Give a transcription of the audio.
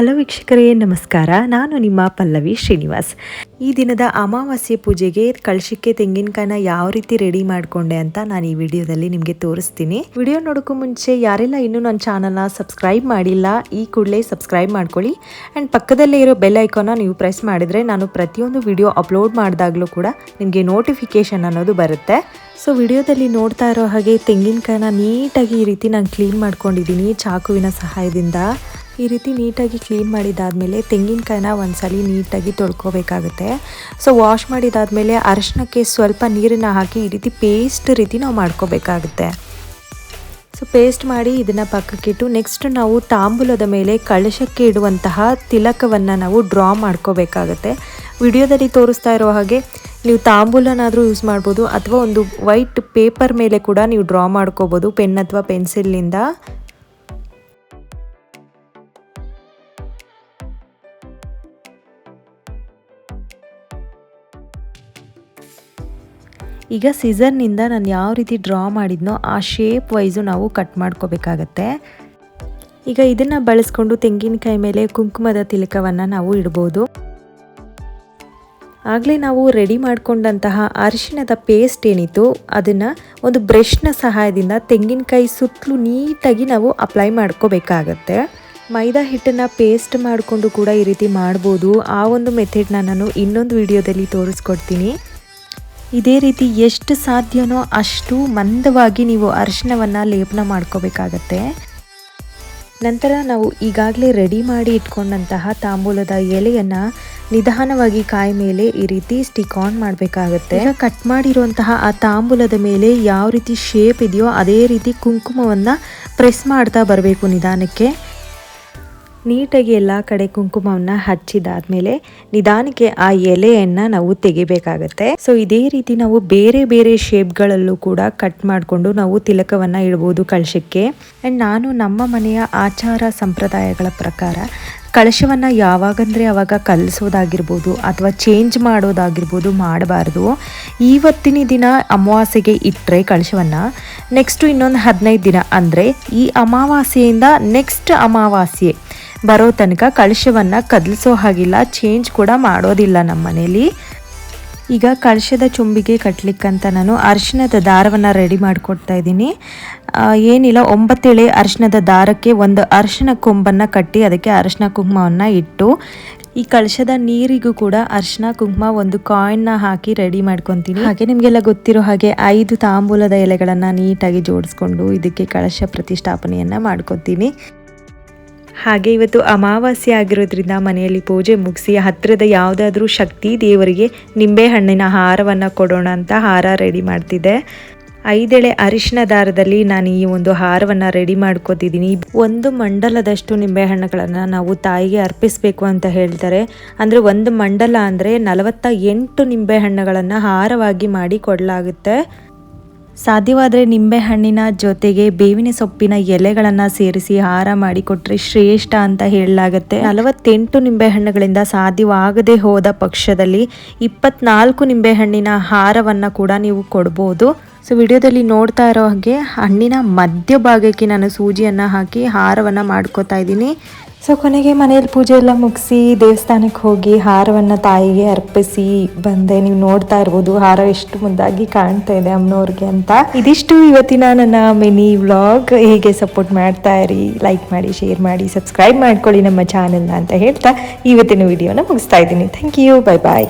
Hello ವೀಕ್ಷಕರೇ, ನಮಸ್ಕಾರ. ನಾನು ನಿಮ್ಮ ಪಲ್ಲವಿ ಶ್ರೀನಿವಾಸ್. ಈ ದಿನದ ಅಮಾವಾಸ್ಯೆ ಪೂಜೆಗೆ ಕಳಶಕ್ಕೆ ತೆಂಗಿನಕಾಯಿನ ಯಾವ ರೀತಿ ರೆಡಿ ಮಾಡಿಕೊಂಡೆ ಅಂತ ನಾನು ಈ ವಿಡಿಯೋದಲ್ಲಿ ನಿಮಗೆ ತೋರಿಸ್ತೀನಿ. ವಿಡಿಯೋ ನೋಡೋಕ್ಕೂ ಮುಂಚೆ ಯಾರೆಲ್ಲ ಇನ್ನೂ ನನ್ನ ಚಾನಲ್ನ ಸಬ್ಸ್ಕ್ರೈಬ್ ಮಾಡಿಲ್ಲ, ಈ ಕೂಡಲೇ ಸಬ್ಸ್ಕ್ರೈಬ್ ಮಾಡ್ಕೊಳ್ಳಿ. ಆ್ಯಂಡ್ ಪಕ್ಕದಲ್ಲೇ ಇರೋ ಬೆಲ್ ಐಕಾನ ನೀವು ಪ್ರೆಸ್ ಮಾಡಿದರೆ ನಾನು ಪ್ರತಿಯೊಂದು ವಿಡಿಯೋ ಅಪ್ಲೋಡ್ ಮಾಡಿದಾಗಲೂ ಕೂಡ ನಿಮಗೆ ನೋಟಿಫಿಕೇಶನ್ ಅನ್ನೋದು ಬರುತ್ತೆ. ಸೊ, ವಿಡಿಯೋದಲ್ಲಿ ನೋಡ್ತಾ ಇರೋ ಹಾಗೆ ತೆಂಗಿನಕಾಯಿನ ನೀಟಾಗಿ ಈ ರೀತಿ ನಾನು ಕ್ಲೀನ್ ಮಾಡ್ಕೊಂಡಿದ್ದೀನಿ, ಚಾಕುವಿನ ಸಹಾಯದಿಂದ. ಈ ರೀತಿ ನೀಟಾಗಿ ಕ್ಲೀನ್ ಮಾಡಿದಾದ್ಮೇಲೆ ತೆಂಗಿನಕಾಯಿನ ಸಲ ನೀಟಾಗಿ ತೊಳ್ಕೊಬೇಕಾಗುತ್ತೆ. ಸೊ ವಾಶ್ ಮಾಡಿದಾದ್ಮೇಲೆ ಅರಶಿನಕ್ಕೆ ಸ್ವಲ್ಪ ನೀರನ್ನು ಹಾಕಿ ಈ ರೀತಿ ಪೇಸ್ಟ್ ರೀತಿ ನಾವು ಮಾಡ್ಕೋಬೇಕಾಗುತ್ತೆ. ಸೊ ಪೇಸ್ಟ್ ಮಾಡಿ ಇದನ್ನು ಪಕ್ಕಕ್ಕಿಟ್ಟು ನೆಕ್ಸ್ಟ್ ನಾವು ತಾಂಬೂಲದ ಮೇಲೆ ಕಳಶಕ್ಕೆ ಇಡುವಂತಹ ತಿಲಕವನ್ನು ನಾವು ಡ್ರಾ ಮಾಡ್ಕೋಬೇಕಾಗುತ್ತೆ. ವಿಡಿಯೋದಲ್ಲಿ ತೋರಿಸ್ತಾ ಇರೋ ಹಾಗೆ ನೀವು ತಾಂಬೂಲನಾದರೂ ಯೂಸ್ ಮಾಡ್ಬೋದು, ಅಥವಾ ಒಂದು ವೈಟ್ ಪೇಪರ್ ಮೇಲೆ ಕೂಡ ನೀವು ಡ್ರಾ ಮಾಡ್ಕೋಬೋದು ಪೆನ್ ಅಥವಾ ಪೆನ್ಸಿಲ್ನಿಂದ ಈಗ ಸಿಸರ್ನಿಂದ ನಾನು ಯಾವ ರೀತಿ ಡ್ರಾ ಮಾಡಿದ್ನೋ ಆ ಶೇಪ್ ವೈಸು ನಾವು ಕಟ್ ಮಾಡ್ಕೋಬೇಕಾಗತ್ತೆ. ಈಗ ಇದನ್ನು ಬಳಸ್ಕೊಂಡು ತೆಂಗಿನಕಾಯಿ ಮೇಲೆ ಕುಂಕುಮದ ತಿಲಕವನ್ನು ನಾವು ಇಡ್ಬೋದು. ಆಗಲೇ ನಾವು ರೆಡಿ ಮಾಡಿಕೊಂಡಂತಹ ಅರಿಶಿಣದ ಪೇಸ್ಟ್ ಏನಿತ್ತು ಅದನ್ನು ಒಂದು ಬ್ರಷ್ನ ಸಹಾಯದಿಂದ ತೆಂಗಿನಕಾಯಿ ಸುತ್ತಲೂ ನೀಟಾಗಿ ನಾವು ಅಪ್ಲೈ ಮಾಡ್ಕೋಬೇಕಾಗತ್ತೆ. ಮೈದಾ ಹಿಟ್ಟನ್ನು ಪೇಸ್ಟ್ ಮಾಡಿಕೊಂಡು ಕೂಡ ಈ ರೀತಿ ಮಾಡ್ಬೋದು. ಆ ಒಂದು ಮೆಥಡ್ನ ನಾನು ಇನ್ನೊಂದು ವಿಡಿಯೋದಲ್ಲಿ ತೋರಿಸ್ಕೊಡ್ತೀನಿ. ಇದೇ ರೀತಿ ಎಷ್ಟು ಸಾಧ್ಯನೋ ಅಷ್ಟು ಮಂದವಾಗಿ ನೀವು ಅರಿಶಿಣವನ್ನು ಲೇಪನ ಮಾಡ್ಕೋಬೇಕಾಗತ್ತೆ. ನಂತರ ನಾವು ಈಗಾಗಲೇ ರೆಡಿ ಮಾಡಿ ಇಟ್ಕೊಂಡಂತಹ ತಾಂಬೂಲದ ಎಲೆಯನ್ನು ನಿಧಾನವಾಗಿ ಕಾಯಿ ಮೇಲೆ ಈ ರೀತಿ ಸ್ಟಿಕ್ ಆನ್ ಮಾಡಬೇಕಾಗತ್ತೆ. ಕಟ್ ಮಾಡಿರುವಂತಹ ಆ ತಾಂಬೂಲದ ಮೇಲೆ ಯಾವ ರೀತಿ ಶೇಪ್ ಇದೆಯೋ ಅದೇ ರೀತಿ ಕುಂಕುಮವನ್ನು ಪ್ರೆಸ್ ಮಾಡ್ತಾ ಬರಬೇಕು ನಿಧಾನಕ್ಕೆ. ನೀಟಾಗಿ ಎಲ್ಲ ಕಡೆ ಕುಂಕುಮವನ್ನು ಹಚ್ಚಿದಾದ್ಮೇಲೆ ನಿಧಾನಕ್ಕೆ ಆ ಎಲೆಯನ್ನು ನಾವು ತೆಗಿಬೇಕಾಗತ್ತೆ. ಸೊ ಇದೇ ರೀತಿ ನಾವು ಬೇರೆ ಬೇರೆ ಶೇಪ್ಗಳಲ್ಲೂ ಕೂಡ ಕಟ್ ಮಾಡಿಕೊಂಡು ನಾವು ತಿಲಕವನ್ನು ಇಡ್ಬೋದು ಕಳಶಕ್ಕೆ. ಆ್ಯಂಡ್ ನಾನು ನಮ್ಮ ಮನೆಯ ಆಚಾರ ಸಂಪ್ರದಾಯಗಳ ಪ್ರಕಾರ ಕಳಶವನ್ನು ಯಾವಾಗಂದರೆ ಅವಾಗ ಕಲಿಸೋದಾಗಿರ್ಬೋದು ಅಥವಾ ಚೇಂಜ್ ಮಾಡೋದಾಗಿರ್ಬೋದು ಮಾಡಬಾರ್ದು. ಇವತ್ತಿನ ದಿನ ಅಮಾವಾಸ್ಯೆಗೆ ಇಟ್ಟರೆ ಕಳಶವನ್ನು ನೆಕ್ಸ್ಟು ಇನ್ನೊಂದು ಹದಿನೈದು ದಿನ ಅಂದರೆ ಈ ಅಮಾವಾಸ್ಯೆಯಿಂದ ನೆಕ್ಸ್ಟ್ ಅಮಾವಾಸ್ಯೆ ಬರೋ ತನಕ ಕಳಶವನ್ನು ಕದಲಿಸೋ ಹಾಗಿಲ್ಲ ಚೇಂಜ್ ಕೂಡ ಮಾಡೋದಿಲ್ಲ ನಮ್ಮ ಮನೇಲಿ ಈಗ ಕಳಶದ ಚುಂಬಿಗೆ ಕಟ್ಟಲಿಕ್ಕಂತ ನಾನು ಅರಿಶಿಣದ ದಾರವನ್ನು ರೆಡಿ ಮಾಡಿಕೊಡ್ತಾ ಇದ್ದೀನಿ. ಏನಿಲ್ಲ, ಒಂಬತ್ತೇಳೆ ಅರಿಶಿಣದ ದಾರಕ್ಕೆ ಒಂದು ಅರಿಶಿಣ ಕೊಂಬನ್ನು ಕಟ್ಟಿ ಅದಕ್ಕೆ ಅರಿಶಿಣ ಕುಂಕುಮವನ್ನು ಇಟ್ಟು, ಈ ಕಳಶದ ನೀರಿಗೂ ಕೂಡ ಅರ್ಶಿನ ಕುಂಕುಮ ಒಂದು ಕಾಯಿನ್ನ ಹಾಕಿ ರೆಡಿ ಮಾಡ್ಕೊತೀನಿ. ಹಾಗೆ ನಿಮಗೆಲ್ಲ ಗೊತ್ತಿರೋ ಹಾಗೆ ಐದು ತಾಂಬೂಲದ ಎಲೆಗಳನ್ನು ನೀಟಾಗಿ ಜೋಡಿಸ್ಕೊಂಡು ಇದಕ್ಕೆ ಕಳಶ ಪ್ರತಿಷ್ಠಾಪನೆಯನ್ನು ಮಾಡ್ಕೊತೀನಿ. ಹಾಗೆ ಇವತ್ತು ಅಮಾವಾಸ್ಯೆ ಆಗಿರೋದ್ರಿಂದ ಮನೆಯಲ್ಲಿ ಪೂಜೆ ಮುಗಿಸಿ ಹತ್ತಿರದ ಯಾವುದಾದ್ರೂ ಶಕ್ತಿ ದೇವರಿಗೆ ನಿಂಬೆಹಣ್ಣಿನ ಹಾರವನ್ನು ಕೊಡೋಣ ಅಂತ ಹಾರ ರೆಡಿ ಮಾಡ್ತಿದ್ದೆ. ಐದೆಳೆ ಅರಿಶಿನ ದಾರದಲ್ಲಿ ನಾನು ಈ ಒಂದು ಹಾರವನ್ನು ರೆಡಿ ಮಾಡ್ಕೋತಿದ್ದೀನಿ. ಒಂದು ಮಂಡಲದಷ್ಟು ನಿಂಬೆಹಣ್ಣುಗಳನ್ನು ನಾವು ತಾಯಿಗೆ ಅರ್ಪಿಸಬೇಕು ಅಂತ ಹೇಳ್ತಾರೆ. ಅಂದರೆ ಒಂದು ಮಂಡಲ ಅಂದರೆ ನಲವತ್ತ ಎಂಟು ನಿಂಬೆಹಣ್ಣುಗಳನ್ನು ಹಾರವಾಗಿ ಮಾಡಿ ಕೊಡಲಾಗುತ್ತೆ. ಸಾಧ್ಯವಾದರೆ ನಿಂಬೆಹಣ್ಣಿನ ಜೊತೆಗೆ ಬೇವಿನ ಸೊಪ್ಪಿನ ಎಲೆಗಳನ್ನು ಸೇರಿಸಿ ಹಾರ ಮಾಡಿಕೊಟ್ರೆ ಶ್ರೇಷ್ಠ ಅಂತ ಹೇಳಲಾಗುತ್ತೆ. ನಲವತ್ತೆಂಟು ನಿಂಬೆಹಣ್ಣುಗಳಿಂದ ಸಾಧ್ಯವಾಗದೆ ಹೋದ ಪಕ್ಷದಲ್ಲಿ ಇಪ್ಪತ್ನಾಲ್ಕು ನಿಂಬೆಹಣ್ಣಿನ ಹಾರವನ್ನು ಕೂಡ ನೀವು ಕೊಡ್ಬೋದು. ಸೊ, ವಿಡಿಯೋದಲ್ಲಿ ನೋಡ್ತಾ ಇರೋ ಹಾಗೆ ಹಣ್ಣಿನ ಮಧ್ಯಭಾಗಕ್ಕೆ ನಾನು ಸೂಜಿಯನ್ನು ಹಾಕಿ ಹಾರವನ್ನು ಮಾಡ್ಕೋತಾ ಇದ್ದೀನಿ. ಸೊ ಕೊನೆಗೆ ಮನೆಯಲ್ಲಿ ಪೂಜೆ ಎಲ್ಲ ಮುಗಿಸಿ ದೇವಸ್ಥಾನಕ್ಕೆ ಹೋಗಿ ಹಾರವನ್ನು ತಾಯಿಗೆ ಅರ್ಪಿಸಿ ಬಂದೆ. ನೀವು ನೋಡ್ತಾ ಇರ್ಬೋದು, ಹಾರ ಎಷ್ಟು ಮುದ್ದಾಗಿ ಕಾಣ್ತಾ ಇದೆ ಅಮ್ಮನವ್ರಿಗೆ ಅಂತ. ಇದಿಷ್ಟು ಇವತ್ತಿನ ನನ್ನ ಮಿನಿ ವ್ಲಾಗ್. ಹೀಗೆ ಸಪೋರ್ಟ್ ಮಾಡ್ತಾ ಇರಿ, ಲೈಕ್ ಮಾಡಿ, ಶೇರ್ ಮಾಡಿ, ಸಬ್ಸ್ಕ್ರೈಬ್ ಮಾಡ್ಕೊಳ್ಳಿ ನಮ್ಮ ಚಾನೆಲ್ನ ಅಂತ ಹೇಳ್ತಾ ಇವತ್ತಿನ ವಿಡಿಯೋನ ಮುಗಿಸ್ತಾ ಇದ್ದೀನಿ. Thank you bye bye